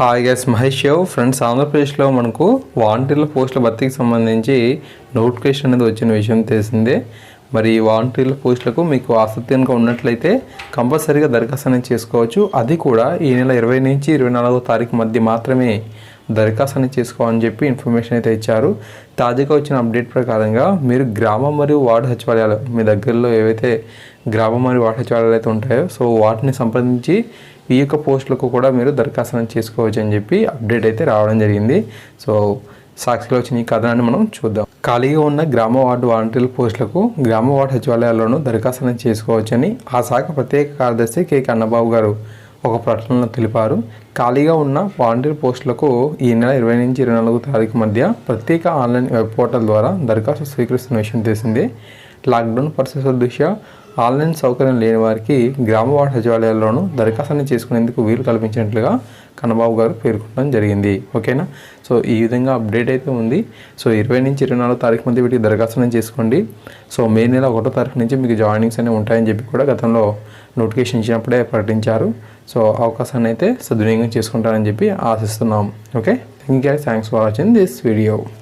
Hi guys Mahesh షేవ్ friends ఆంధ్రప్రదేశ్లో మనకు వాలంటీర్ల పోస్టుల భర్తీకి సంబంధించి నోటిఫికేషన్ అనేది వచ్చిన విషయం తెలిసిందే. మరి ఈ వాలంటీర్ల పోస్టులకు మీకు ఆసక్తి కనుక ఉన్నట్లయితే కంపల్సరీగా దరఖాస్తు అనేది చేసుకోవచ్చు. అది కూడా ఈ నెల ఇరవై నుంచి ఇరవై నాలుగో తారీఖు మధ్య మాత్రమే దరఖాస్తు అనేది చేసుకోవాలని చెప్పి ఇన్ఫర్మేషన్ అయితే ఇచ్చారు. తాజాగా వచ్చిన అప్డేట్ ప్రకారంగా మీరు గ్రామం మరియు వార్డు సచివాలయాలు మీ దగ్గరలో ఏవైతే గ్రామం మరియు వార్డు సచివాలయాలు అయితే ఉంటాయో సో వాటిని సంప్రదించి ఈ యొక్క పోస్టులకు కూడా మీరు దరఖాస్తు చేసుకోవచ్చు అని చెప్పి అప్డేట్ అయితే రావడం జరిగింది. సో సాక్షిలో వచ్చిన ఈ కథనాన్ని మనం చూద్దాం. ఖాళీగా ఉన్న గ్రామ వార్డు వాలంటీర్ల పోస్టులకు గ్రామ వార్డు సచివాలయాల్లోనూ దరఖాస్తు చేసుకోవచ్చని ఆ శాఖ ప్రత్యేక కార్యదర్శి కె. కన్నబాబు గారు ఒక ప్రకటనలో తెలిపారు. ఖాళీగా ఉన్న వాలంటీర్ పోస్టులకు ఈ నెల ఇరవై నుంచి ఇరవై నాలుగు తారీఖు మధ్య ప్రత్యేక ఆన్లైన్ వెబ్ పోర్టల్ ద్వారా దరఖాస్తు స్వీకరిస్తున్న విషయం తెలిసిందే. లాక్డౌన్ పరిస్థితుల దృష్ట్యా ఆన్లైన్ సౌకర్యం లేని వారికి గ్రామ వార్డు సచివాలయాల్లోనూ దరఖాస్తుని చేసుకునేందుకు వీలు కల్పించినట్లుగా కన్నబాబు గారు పేర్కొనడం జరిగింది. ఓకేనా? సో ఈ విధంగా అప్డేట్ అయితే ఉంది. సో ఇరవై నుంచి ఇరవై నాలుగు తారీఖు మధ్య వీటికి దరఖాస్తుని చేసుకోండి. సో మే నెల ఒకటో తారీఖు నుంచి మీకు జాయినింగ్స్ అనేవి ఉంటాయని చెప్పి కూడా గతంలో నోటిఫికేషన్ ఇచ్చినప్పుడే ప్రకటించారు. సో అవకాశాన్ని అయితే సద్వినియోగం చేసుకుంటారని చెప్పి ఆశిస్తున్నాం. Okay? Thank you thanks for watching this video